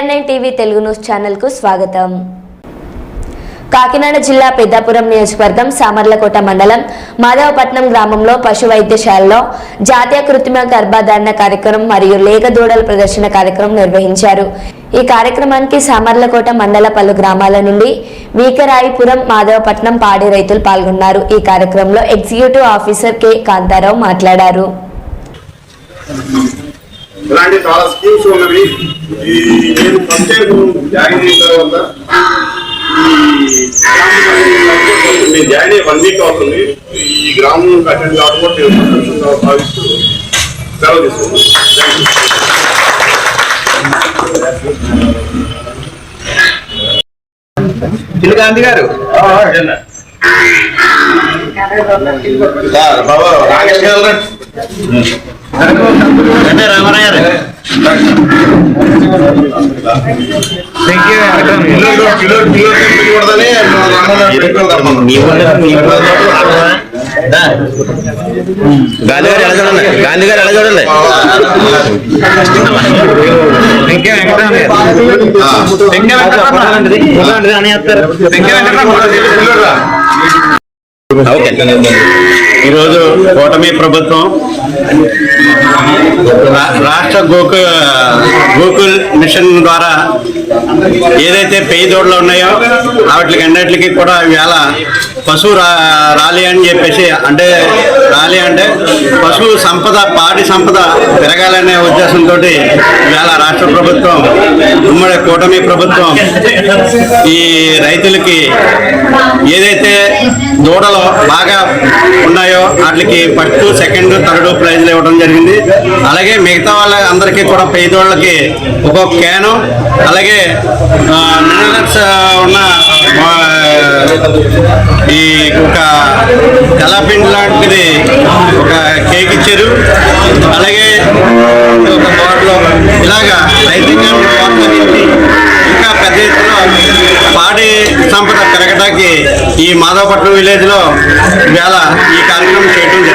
TV Telugu news ఛానల్కు స్వాగతం. కాకినాడ జిల్లా పెద్దాపురం నియోజకవర్గం సామర్లకోట మండలం మాధవపట్నం గ్రామంలో పశు వైద్యశాలలో జాతీయ కృత్రిమ గర్భధారణ కార్యక్రమం మరియు లేగ దూడల ప్రదర్శన కార్యక్రమం నిర్వహించారు. ఈ కార్యక్రమానికి సామర్లకోట మండల పలు గ్రామాల నుండి వీకరాయిపురం మాధవపట్నం పాడి రైతులు పాల్గొన్నారు. ఈ కార్యక్రమంలో ఎగ్జిక్యూటివ్ ఆఫీసర్ కె. కాంతారావు మాట్లాడారు. ఇలాంటి చాలా స్కీమ్స్ ఉన్నవి. ఈ నేను ఫస్ట్ టైం జాయిన్ అయిన తర్వాత నేను జాయిన్ అయ్యి వన్ వీక్ అవుతుంది. ఈ గ్రామం అటెండ్ నేను సంతోషంగా భావిస్తూ సెలవు తీసుకున్నాను గాంధీ గారు. బాబా రాకేష్ గారు. అంటే రామరాయ గారు గాంధీ గారు ఎలా చూడండి గాంధీ గారు ఎలా చూడండి థ్యాంక్ యూ వెంకటరామయ్య అని చెప్తారు ఈరోజు కూటమి ప్రభుత్వం రాష్ట్ర గోకు గోకుల్ మిషన్ ద్వారా ఏదైతే పెయి ఉన్నాయో వాటికి అన్నిటికీ కూడా ఇవాళ పశువు రా రాలి అని చెప్పేసి అంటే రాలి అంటే పశు సంపద పాడి సంపద పెరగాలనే ఉద్దేశంతో ఇవాళ రాష్ట్ర ప్రభుత్వం ఉమ్మడి కూటమి ప్రభుత్వం ఈ రైతులకి ఏదైతే దూడలు బాగా ఉన్నాయో వాటికి ఫస్ట్ సెకండ్ థర్డ్ ప్రైజ్లు ఇవ్వడం జరిగింది. అలాగే మిగతా వాళ్ళ అందరికీ కూడా పేదోళ్ళకి ఒక్కొక్క క్యాను అలాగే మినరల్స్ ఉన్న ఈ ఒక తెల్లపిండి లాంటిది ఒక కేక్ ఇచ్చారు. అలాగే ఒక తోటలో ఇలాగా రైతాంగం ఇంకా పెద్ద ఎత్తున పాడి సంపద పెరగడానికి ఈ మాధవపట్నం విలేజ్లో వేళ ఈ కార్యక్రమం చేయడం జరిగింది.